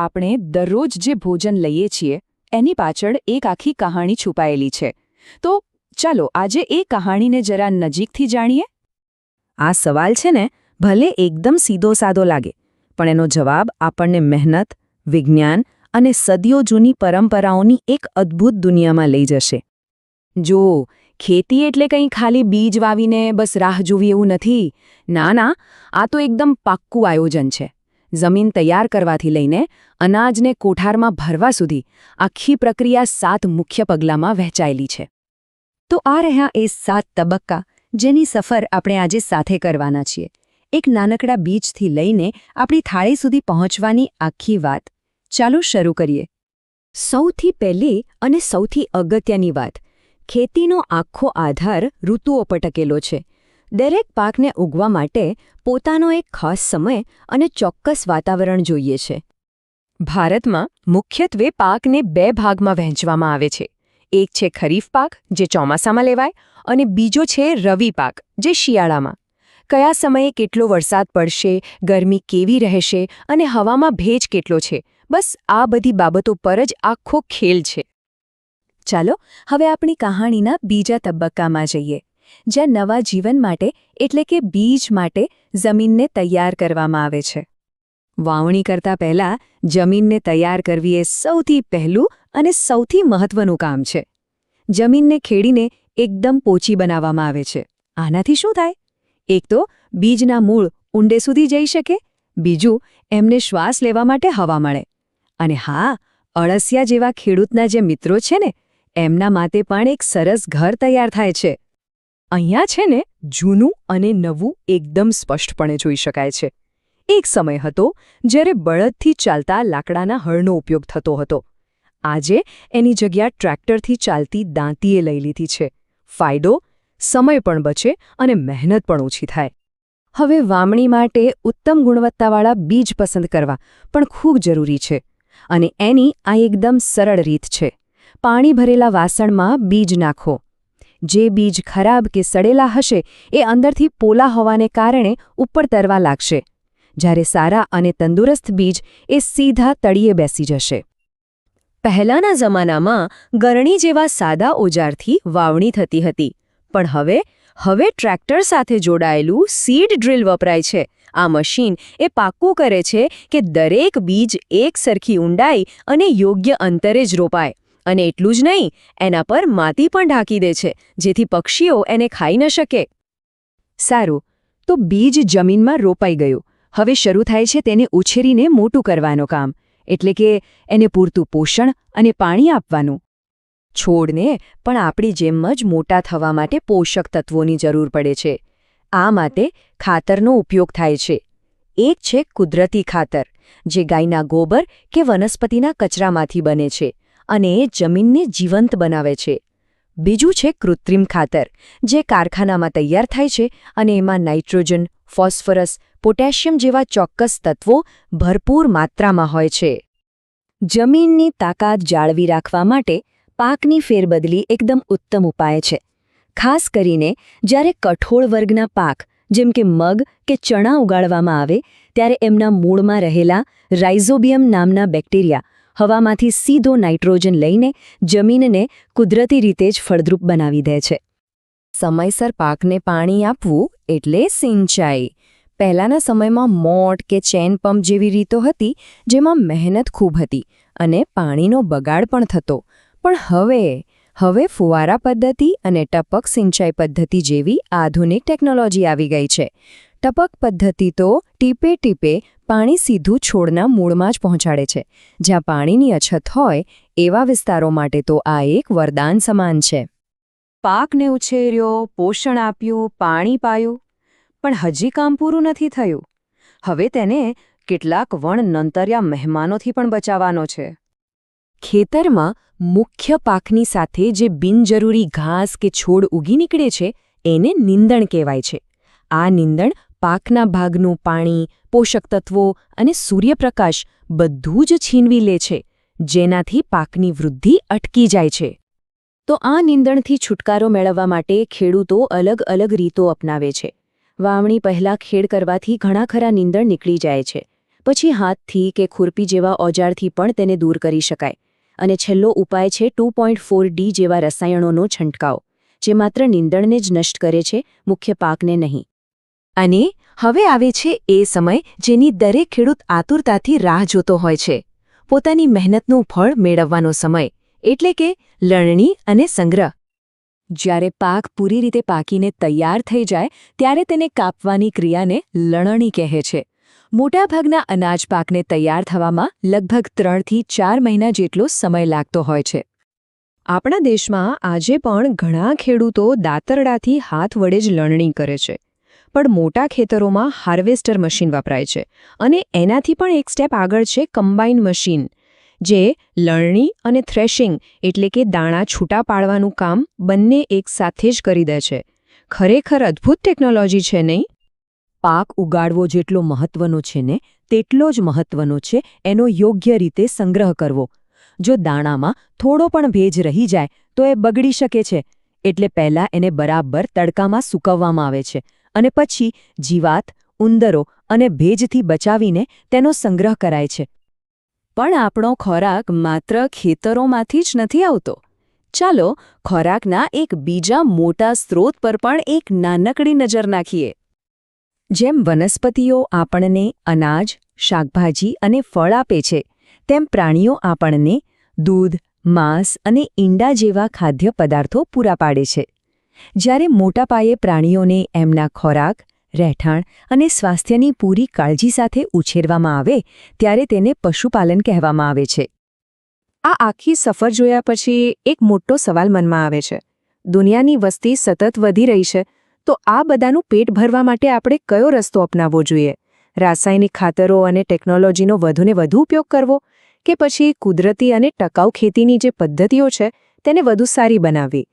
આપણે દરરોજ જે ભોજન લઈએ છીએ, એની પાછળ એક આખી કહાણી છુપાયેલી છે. તો ચાલો આજે એ કહાણીને જરા નજીકથી જાણીએ? આ સવાલ છે ને, ભલે એકદમ સીધો સાદો લાગે, પણ એનો જવાબ આપણને મહેનત, વિજ્ઞાન અને સદીઓ જૂની પરંપરાઓની એક અદ્ભુત દુનિયામાં લઈ જશે. જો, ખેતી એટલે કંઈ ખાલી બીજ વાવીને બસ રાહ જોવી એવું નથી. ના ના, આ તો એકદમ પાક્કું આયોજન છે. જમીન તૈયાર કરવાથી લઈને અનાજને કોઠારમાં ભરવા સુધી આખી પ્રક્રિયા સાત મુખ્ય પગલામાં વહેંચાયેલી છે. તો આ રહ્યા એ સાત તબક્કા જેની સફર આપણે આજે સાથે કરવાના છીએ. એક નાનકડા બીજથી લઈને આપણી થાળી સુધી પહોંચવાની આખી વાત. ચાલો શરૂ કરીએ. સૌથી પહેલી અને સૌથી અગત્યની વાત. ખેતીનો આખો આધાર ઋતુઓ પર ટકેલો છે. દરેક પાકને ઉગવા માટે પોતાનો એક ખાસ સમય અને ચોક્કસ વાતાવરણ જોઈએ છે. ભારતમાં મુખ્યત્વે પાકને બે ભાગમાં વહેંચવામાં આવે છે. એક છે ખરીફ પાક, જે ચોમાસામાં લેવાય, અને બીજો છે રવિ પાક, જે શિયાળામાં. કયા સમયે કેટલો વરસાદ પડશે, ગરમી કેવી રહેશે અને હવામાં ભેજ કેટલો છે, બસ આ બધી બાબતો પર જ આખો ખેલ છે. ચાલો, હવે આપણી કહાણીના બીજા તબક્કામાં જઈએ. જ્યાં નવા જીવન માટે, એટલે કે બીજ માટે, જમીનને તૈયાર કરવામાં આવે છે. વાવણી કરતા પહેલા, જમીનને તૈયાર કરવી એ સૌથી પહેલું અને સૌથી મહત્વનું કામ છે. જમીનને ખેડીને એકદમ પોચી બનાવવામાં આવે છે. આનાથી શું થાય? એક તો, બીજના મૂળ ઊંડે સુધી જઈ શકે, બીજું, એમને શ્વાસ લેવા માટે હવા મળે. અને હા, અળસિયા જેવા ખેડૂતના જે મિત્રો છે ને, એમના માટે પણ એક સરસ ઘર તૈયાર થાય છે. અહીંયા છે ને, જૂનું અને નવું એકદમ સ્પષ્ટપણે જોઈ શકાય છે. એક સમય હતો જ્યારે બળદથી ચાલતા લાકડાના હળનો ઉપયોગ થતો હતો. આજે એની જગ્યા ટ્રેક્ટરથી ચાલતી દાંતીએ લઈ લીધી છે. ફાયદો, સમય પણ બચે અને મહેનત પણ ઓછી થાય. હવે વામણી માટે ઉત્તમ ગુણવત્તાવાળા બીજ પસંદ કરવા પણ ખૂબ જરૂરી છે અને એની આ એકદમ સરળ રીત છે. પાણી ભરેલા વાસણમાં બીજ નાખો. જે બીજ ખરાબ કે સડેલા હશે, એ અંદરથી પોલા હોવાને કારણે ઉપર તરવા લાગશે. જ્યારે સારા અને તંદુરસ્ત બીજ એ સીધા તળિયે બેસી જશે. પહેલાના જમાનામાં ગરણી જેવા સાદા ઓજારથી વાવણી થતી હતી. પણ હવે હવે ટ્રેક્ટર સાથે જોડાયેલું સીડ ડ્રીલ વપરાય છે. આ મશીન એ પાક્કું કરે છે કે દરેક બીજ એક સરખી ઊંડાઈ અને યોગ્ય અંતરે જ રોપાય. અને એટલું જ નહીં, એના પર માટી પણ ઢાંકી દે છે, જેથી પક્ષીઓ એને ખાઈ ન શકે. સારું, તો બીજ જમીનમાં રોપાઈ ગયું. હવે શરૂ થાય છે તેને ઉછેરીને મોટું કરવાનું કામ, એટલે કે એને પૂરતું પોષણ અને પાણી આપવાનું. છોડને પણ આપણી જેમ જ મોટા થવા માટે પોષક તત્વોની જરૂર પડે છે. આ માટે ખાતરનો ઉપયોગ થાય છે. એક છે કુદરતી ખાતર, જે ગાયના ગોબર કે વનસ્પતિના કચરામાંથી બને છે. અને જમીનને જીવંત બનાવે છે. બીજું છે કૃત્રિમ ખાતર, જે કારખાનામાં તૈયાર થાય છે અને એમાં નાઇટ્રોજન, ફોસ્ફરસ, પોટેશિયમ જેવા ચોક્કસ તત્વો ભરપૂર માત્રામાં હોય છે. જમીનની તાકાત જાળવી રાખવા માટે પાકની ફેરબદલી એકદમ ઉત્તમ ઉપાય છે. ખાસ કરીને જ્યારે કઠોળ વર્ગના પાક, જેમ કે મગ કે ચણા ઉગાડવામાં આવે, ત્યારે એમના મૂળમાં રહેલા રાઇઝોબિયમ નામના બેક્ટેરિયા હવામાંથી સીધો નાઇટ્રોજન લઈને જમીનને કુદરતી રીતે જ ફળદ્રુપ બનાવી દે છે. સમયસર પાકને પાણી આપવું એટલે સિંચાઈ. પહેલાંના સમયમાં મોટ કે ચેન પંપ જેવી રીતો હતી, જેમાં મહેનત ખૂબ હતી અને પાણીનો બગાડ પણ થતો. પણ હવે હવે ફુવારા પદ્ધતિ અને ટપક સિંચાઈ પદ્ધતિ જેવી આધુનિક ટેકનોલોજી આવી ગઈ છે. ટપક પદ્ધતિ તો ટીપે ટીપે પાણી સીધું છોડના મૂળમાં જ પહોંચાડે છે. જ્યાં પાણીની અછત હોય, એવા વિસ્તારો માટે તો આ એક વરદાન સમાન છે. પાકને ઉછેર્યો, પોષણ આપ્યું, પાણી પાયું, પણ હજી કામ પૂરું નથી થયું. હવે તેને કેટલાક વણ નંતર્યા મહેમાનોથી પણ બચાવવાનો છે. ખેતરમાં મુખ્ય પાકની સાથે જે બિનજરૂરી ઘાસ કે છોડ ઉગી નીકળે છે, એને નિંદણ કહેવાય છે. આ નિંદણ પાકના ભાગનું પાણી, પોષક તત્વો અને સૂર્યપ્રકાશ બધું જ છીનવી લે છે, જેનાથી પાકની વૃદ્ધિ અટકી જાય છે. તો આ નિંદણથી છુટકારો મેળવવા માટે ખેડૂતો અલગ અલગ રીતો અપનાવે છે. વાવણી પહેલાં ખેડ કરવાથી ઘણા ખરા નિંદણ નીકળી જાય છે. પછી હાથથી કે ખુરપી જેવા ઓજારથી પણ તેને દૂર કરી શકાય. અને છેલ્લો ઉપાય છે ટુ ડી જેવા રસાયણોનો છંટકાવ, જે માત્ર નીંદણને જ નષ્ટ કરે છે, મુખ્ય પાકને નહીં. અને હવે આવે છે એ સમય જેની દરેક ખેડૂત આતુરતાથી રાહ જોતો હોય છે. પોતાની મહેનતનું ફળ મેળવવાનો સમય, એટલે કે લણણી અને સંગ્રહ. જ્યારે પાક પૂરી રીતે પાકીને તૈયાર થઈ જાય, ત્યારે તેને કાપવાની ક્રિયાને લણણી કહે છે. મોટાભાગના અનાજ પાકને તૈયાર થવામાં લગભગ ત્રણથી ચાર મહિના જેટલો સમય લાગતો હોય છે. આપણા દેશમાં આજે પણ ઘણા ખેડૂતો દાતરડાથી હાથ વડે જ લણણી કરે છે. પણ મોટા ખેતરોમાં હાર્વેસ્ટર મશીન વપરાય છે અને એનાથી પણ એક સ્ટેપ આગળ છે કમ્બાઇન મશીન, જે લણણી અને થ્રેશિંગ એટલે કે દાણા છૂટા પાડવાનું કામ બંને એકસાથે જ કરી દે છે. ખરેખર અદ્ભુત ટેકનોલોજી છે નહીં? પાક ઉગાડવો જેટલો મહત્વનો છે ને, તેટલો જ મહત્વનો છે એનો યોગ્ય રીતે સંગ્રહ કરવો. જો દાણામાં થોડો પણ ભેજ રહી જાય, તો એ બગડી શકે છે, એટલે પહેલાં એને બરાબર તડકામાં સૂકવવામાં આવે છે. અને પછી જીવાત, ઉંદરો અને ભેજથી બચાવીને તેનો સંગ્રહ કરાય છે. પણ આપણો ખોરાક માત્ર ખેતરોમાંથી જ નથી આવતો. ચાલો, ખોરાકના એક બીજા મોટા સ્ત્રોત પર પણ એક નાનકડી નજર નાખીએ. જેમ વનસ્પતિઓ આપણને અનાજ, શાકભાજી અને ફળ આપે છે, તેમ પ્રાણીઓ આપણને દૂધ, માંસ અને ઈંડા જેવા ખાદ્ય પદાર્થો પૂરા પાડે છે. જ્યારે મોટા પાયે પ્રાણીઓને એમના ખોરાક, રહેઠાણ અને સ્વાસ્થ્યની પૂરી કાળજી સાથે ઉછેરવામાં આવે, ત્યારે તેને પશુપાલન કહેવામાં આવે છે. આ આખી સફર જોયા પછી એક મોટો સવાલ મનમાં આવે છે. દુનિયાની વસ્તી સતત વધી રહી છે, તો આ બધાનું પેટ ભરવા માટે આપણે કયો રસ્તો અપનાવવો જોઈએ? રાસાયણિક ખાતરો અને ટેકનોલોજીનો વધુને વધુ ઉપયોગ કરવો કે પછી કુદરતી અને ટકાઉ ખેતીની જે પદ્ધતિઓ છે, તેને વધુ સારી બનાવવી?